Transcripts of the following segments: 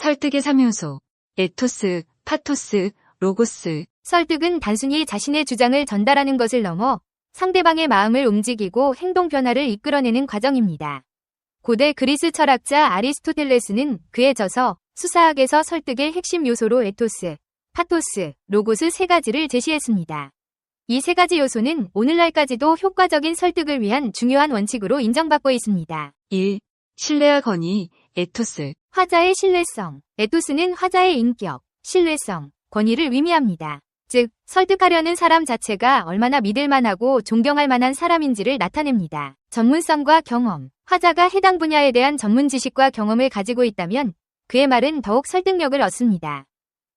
설득의 3요소. 에토스, 파토스, 로고스. 설득은 단순히 자신의 주장을 전달하는 것을 넘어 상대방의 마음을 움직이고 행동 변화를 이끌어내는 과정입니다. 고대 그리스 철학자 아리스토텔레스는 그의 저서 수사학에서 설득의 핵심 요소로 에토스, 파토스, 로고스 세 가지를 제시했습니다. 이 세 가지 요소는 오늘날까지도 효과적인 설득을 위한 중요한 원칙으로 인정받고 있습니다. 1. 신뢰와 권위, 에토스. 화자의 신뢰성, 에토스는 화자의 인격, 신뢰성, 권위를 의미합니다. 즉, 설득하려는 사람 자체가 얼마나 믿을 만하고 존경할 만한 사람인지를 나타냅니다. 전문성과 경험, 화자가 해당 분야에 대한 전문 지식과 경험을 가지고 있다면 그의 말은 더욱 설득력을 얻습니다.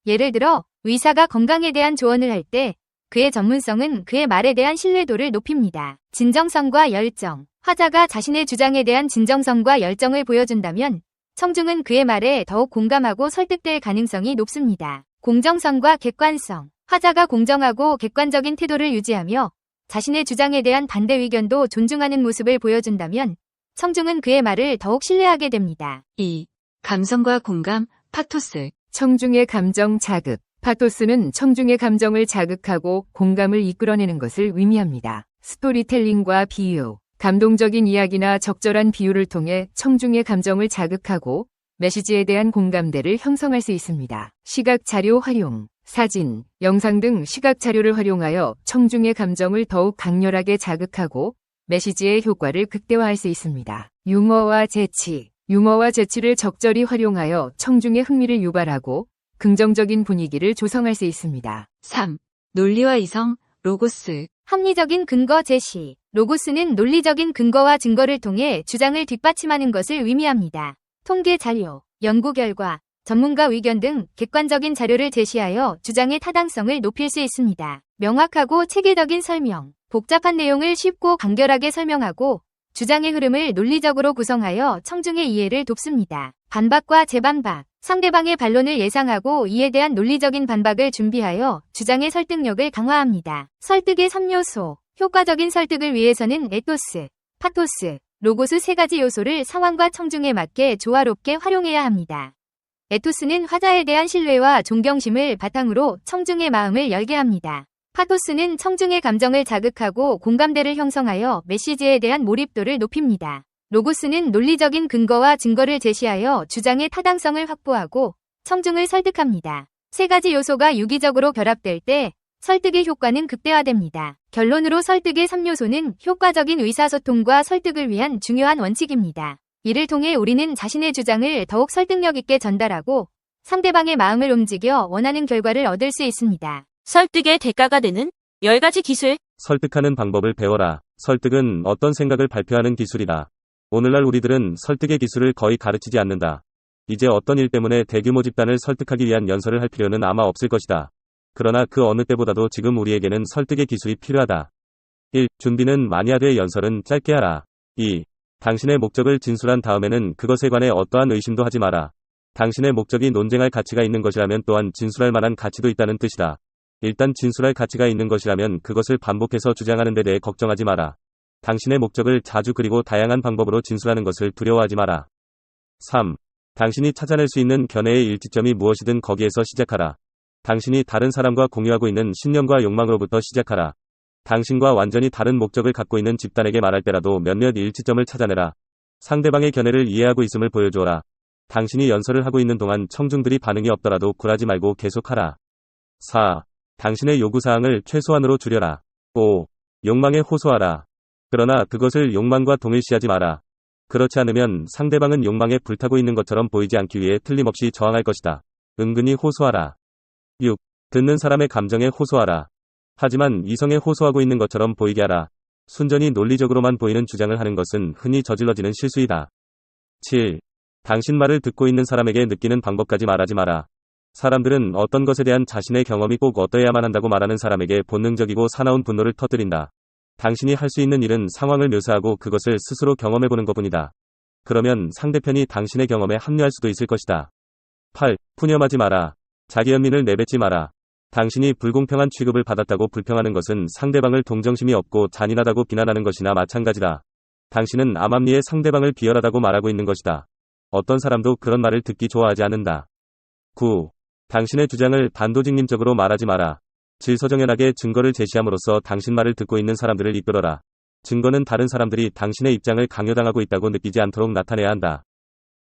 예를 들어, 의사가 건강에 대한 조언을 할 때 그의 전문성은 그의 말에 대한 신뢰도를 높입니다. 진정성과 열정, 화자가 자신의 주장에 대한 진정성과 열정을 보여준다면 청중은 그의 말에 더욱 공감하고 설득될 가능성이 높습니다. 공정성과 객관성. 화자가 공정하고 객관적인 태도를 유지하며 자신의 주장에 대한 반대 의견도 존중하는 모습을 보여준다면 청중은 그의 말을 더욱 신뢰하게 됩니다. 2. 감성과 공감, 파토스. 청중의 감정 자극. 파토스는 청중의 감정을 자극하고 공감을 이끌어내는 것을 의미합니다. 스토리텔링과 비유. 감동적인 이야기나 적절한 비유를 통해 청중의 감정을 자극하고 메시지에 대한 공감대를 형성할 수 있습니다. 시각 자료 활용. 사진, 영상 등 시각 자료를 활용하여 청중의 감정을 더욱 강렬하게 자극하고 메시지의 효과를 극대화할 수 있습니다. 유머와 재치. 유머와 재치를 적절히 활용하여 청중의 흥미를 유발하고 긍정적인 분위기를 조성할 수 있습니다. 3. 논리와 이성, 로고스. 합리적인 근거 제시. 로고스는 논리적인 근거와 증거를 통해 주장을 뒷받침하는 것을 의미합니다. 통계 자료, 연구 결과, 전문가 의견 등 객관적인 자료를 제시하여 주장의 타당성을 높일 수 있습니다. 명확하고 체계적인 설명, 복잡한 내용을 쉽고 간결하게 설명하고 주장의 흐름을 논리적으로 구성하여 청중의 이해를 돕습니다. 반박과 재반박, 상대방의 반론을 예상하고 이에 대한 논리적인 반박을 준비하여 주장의 설득력을 강화합니다. 설득의 3요소, 효과적인 설득을 위해서는 에토스, 파토스, 로고스 세 가지 요소를 상황과 청중에 맞게 조화롭게 활용해야 합니다. 에토스는 화자에 대한 신뢰와 존경심을 바탕으로 청중의 마음을 열게 합니다. 파토스는 청중의 감정을 자극하고 공감대를 형성하여 메시지에 대한 몰입도를 높입니다. 로고스는 논리적인 근거와 증거를 제시하여 주장의 타당성을 확보하고 청중을 설득합니다. 세 가지 요소가 유기적으로 결합될 때 설득의 효과는 극대화됩니다. 결론으로 설득의 3요소는 효과적인 의사소통과 설득을 위한 중요한 원칙입니다. 이를 통해 우리는 자신의 주장을 더욱 설득력 있게 전달하고 상대방의 마음을 움직여 원하는 결과를 얻을 수 있습니다. 설득의 대가가 되는 10가지 기술. 설득하는 방법을 배워라. 설득은 어떤 생각을 발표하는 기술이다. 오늘날 우리들은 설득의 기술을 거의 가르치지 않는다. 이제 어떤 일 때문에 대규모 집단을 설득하기 위한 연설을 할 필요는 아마 없을 것이다. 그러나 그 어느 때보다도 지금 우리에게는 설득의 기술이 필요하다. 1. 준비는 많이 하되 연설은 짧게 하라. 2. 당신의 목적을 진술한 다음에는 그것에 관해 어떠한 의심도 하지 마라. 당신의 목적이 논쟁할 가치가 있는 것이라면 또한 진술할 만한 가치도 있다는 뜻이다. 일단 진술할 가치가 있는 것이라면 그것을 반복해서 주장하는 데 대해 걱정하지 마라. 당신의 목적을 자주 그리고 다양한 방법으로 진술하는 것을 두려워하지 마라. 3. 당신이 찾아낼 수 있는 견해의 일지점이 무엇이든 거기에서 시작하라. 당신이 다른 사람과 공유하고 있는 신념과 욕망으로부터 시작하라. 당신과 완전히 다른 목적을 갖고 있는 집단에게 말할 때라도 몇몇 일치점을 찾아내라. 상대방의 견해를 이해하고 있음을 보여주어라. 당신이 연설을 하고 있는 동안 청중들이 반응이 없더라도 굴하지 말고 계속하라. 4. 당신의 요구사항을 최소한으로 줄여라. 5. 욕망에 호소하라. 그러나 그것을 욕망과 동일시하지 마라. 그렇지 않으면 상대방은 욕망에 불타고 있는 것처럼 보이지 않기 위해 틀림없이 저항할 것이다. 은근히 호소하라. 6. 듣는 사람의 감정에 호소하라. 하지만 이성에 호소하고 있는 것처럼 보이게 하라. 순전히 논리적으로만 보이는 주장을 하는 것은 흔히 저질러지는 실수이다. 7. 당신 말을 듣고 있는 사람에게 느끼는 방법까지 말하지 마라. 사람들은 어떤 것에 대한 자신의 경험이 꼭 어떠해야만 한다고 말하는 사람에게 본능적이고 사나운 분노를 터뜨린다. 당신이 할 수 있는 일은 상황을 묘사하고 그것을 스스로 경험해보는 것뿐이다. 그러면 상대편이 당신의 경험에 합류할 수도 있을 것이다. 8. 푸념하지 마라. 자기 연민을 내뱉지 마라. 당신이 불공평한 취급을 받았다고 불평하는 것은 상대방을 동정심이 없고 잔인하다고 비난하는 것이나 마찬가지다. 당신은 암암리에 상대방을 비열하다고 말하고 있는 것이다. 어떤 사람도 그런 말을 듣기 좋아하지 않는다. 9. 당신의 주장을 반도직림적으로 말하지 마라. 질서정연하게 증거를 제시함으로써 당신 말을 듣고 있는 사람들을 이끌어라. 증거는 다른 사람들이 당신의 입장을 강요당하고 있다고 느끼지 않도록 나타내야 한다.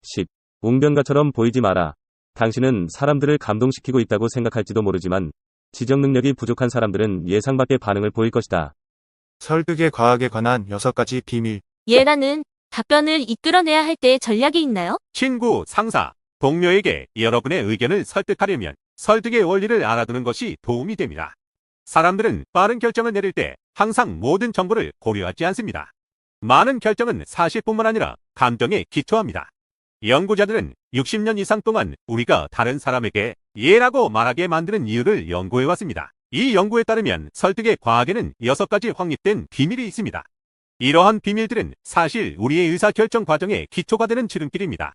10. 웅변가처럼 보이지 마라. 당신은 사람들을 감동시키고 있다고 생각할지도 모르지만 지적 능력이 부족한 사람들은 예상 밖의 반응을 보일 것이다. 설득의 과학에 관한 6가지 비밀. 예라는 답변을 이끌어내야 할 때 전략이 있나요? 친구, 상사, 동료에게 여러분의 의견을 설득하려면 설득의 원리를 알아두는 것이 도움이 됩니다. 사람들은 빠른 결정을 내릴 때 항상 모든 정보를 고려하지 않습니다. 많은 결정은 사실뿐만 아니라 감정에 기초합니다. 연구자들은 60년 이상 동안 우리가 다른 사람에게 예라고 말하게 만드는 이유를 연구해왔습니다. 이 연구에 따르면 설득의 과학에는 6가지 확립된 비밀이 있습니다. 이러한 비밀들은 사실 우리의 의사결정 과정의 기초가 되는 지름길입니다.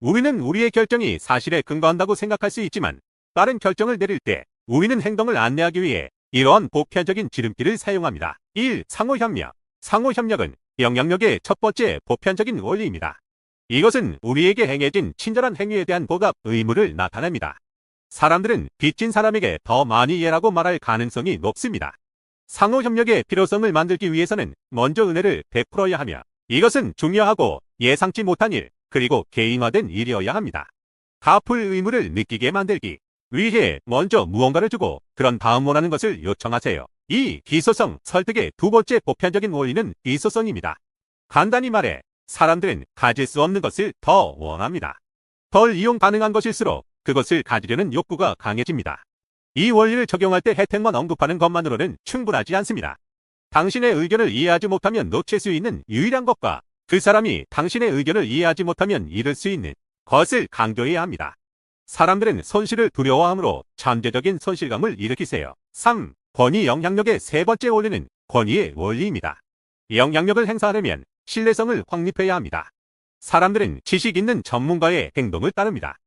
우리는 우리의 결정이 사실에 근거한다고 생각할 수 있지만 빠른 결정을 내릴 때 우리는 행동을 안내하기 위해 이러한 보편적인 지름길을 사용합니다. 1. 상호협력. 상호협력은 영향력의 첫 번째 보편적인 원리입니다. 이것은 우리에게 행해진 친절한 행위에 대한 보답 의무를 나타냅니다. 사람들은 빚진 사람에게 더 많이 예라고 말할 가능성이 높습니다. 상호협력의 필요성을 만들기 위해서는 먼저 은혜를 베풀어야 하며 이것은 중요하고 예상치 못한 일, 그리고 개인화된 일이어야 합니다. 갚을 의무를 느끼게 만들기 위해 먼저 무언가를 주고 그런 다음 원하는 것을 요청하세요. 이 기소성 설득의 두 번째 보편적인 원리는 기소성입니다. 간단히 말해 사람들은 가질 수 없는 것을 더 원합니다. 덜 이용 가능한 것일수록 그것을 가지려는 욕구가 강해집니다. 이 원리를 적용할 때 혜택만 언급하는 것만으로는 충분하지 않습니다. 당신의 의견을 이해하지 못하면 놓칠 수 있는 유일한 것과 그 사람이 당신의 의견을 이해하지 못하면 잃을 수 있는 것을 강조해야 합니다. 사람들은 손실을 두려워하므로 잠재적인 손실감을 일으키세요. 3. 권위 영향력의 세 번째 원리는 권위의 원리입니다. 영향력을 행사하려면 신뢰성을 확립해야 합니다. 사람들은 지식 있는 전문가의 행동을 따릅니다.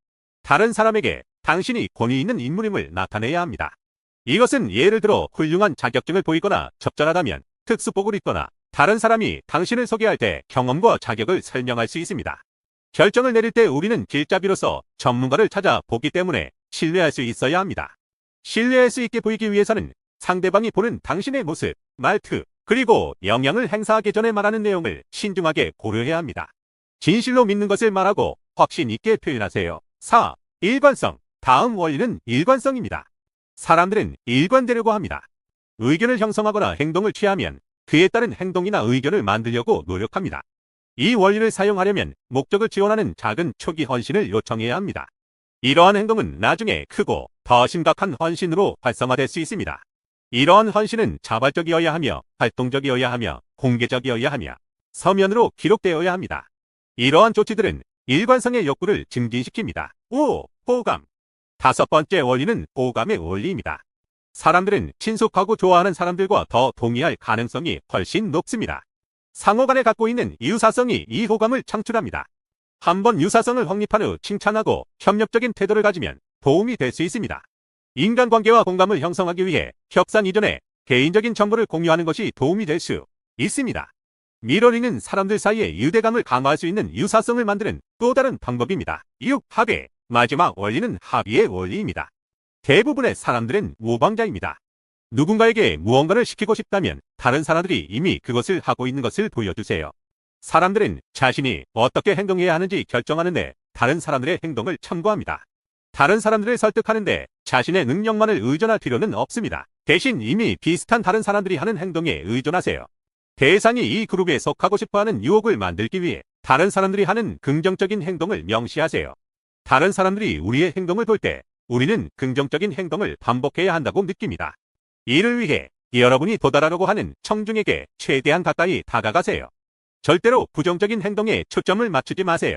다른 사람에게 당신이 권위 있는 인물임을 나타내야 합니다. 이것은 예를 들어 훌륭한 자격증을 보이거나 적절하다면 특수복을 입거나 다른 사람이 당신을 소개할 때 경험과 자격을 설명할 수 있습니다. 결정을 내릴 때 우리는 길잡이로서 전문가를 찾아 보기 때문에 신뢰할 수 있어야 합니다. 신뢰할 수 있게 보이기 위해서는 상대방이 보는 당신의 모습, 말투, 그리고 영향을 행사하기 전에 말하는 내용을 신중하게 고려해야 합니다. 진실로 믿는 것을 말하고 확신 있게 표현하세요. 4. 일관성. 다음 원리는 일관성입니다. 사람들은 일관되려고 합니다. 의견을 형성하거나 행동을 취하면 그에 따른 행동이나 의견을 만들려고 노력합니다. 이 원리를 사용하려면 목적을 지원하는 작은 초기 헌신을 요청해야 합니다. 이러한 행동은 나중에 크고 더 심각한 헌신으로 활성화될 수 있습니다. 이러한 헌신은 자발적이어야 하며 활동적이어야 하며 공개적이어야 하며 서면으로 기록되어야 합니다. 이러한 조치들은 일관성의 욕구를 증진시킵니다. 5. 호감. 다섯 번째 원리는 호감의 원리입니다. 사람들은 친숙하고 좋아하는 사람들과 더 동의할 가능성이 훨씬 높습니다. 상호 간에 갖고 있는 유사성이 이 호감을 창출합니다. 한번 유사성을 확립한 후 칭찬하고 협력적인 태도를 가지면 도움이 될 수 있습니다. 인간관계와 공감을 형성하기 위해 협상 이전에 개인적인 정보를 공유하는 것이 도움이 될 수 있습니다. 미러링은 사람들 사이의 유대감을 강화할 수 있는 유사성을 만드는 또 다른 방법입니다. 6. 합의. 마지막 원리는 합의의 원리입니다. 대부분의 사람들은 모방자입니다. 누군가에게 무언가를 시키고 싶다면 다른 사람들이 이미 그것을 하고 있는 것을 보여주세요. 사람들은 자신이 어떻게 행동해야 하는지 결정하는데 다른 사람들의 행동을 참고합니다. 다른 사람들을 설득하는데 자신의 능력만을 의존할 필요는 없습니다. 대신 이미 비슷한 다른 사람들이 하는 행동에 의존하세요. 대상이 이 그룹에 속하고 싶어하는 유혹을 만들기 위해 다른 사람들이 하는 긍정적인 행동을 명시하세요. 다른 사람들이 우리의 행동을 볼 때 우리는 긍정적인 행동을 반복해야 한다고 느낍니다. 이를 위해 여러분이 도달하려고 하는 청중에게 최대한 가까이 다가가세요. 절대로 부정적인 행동에 초점을 맞추지 마세요.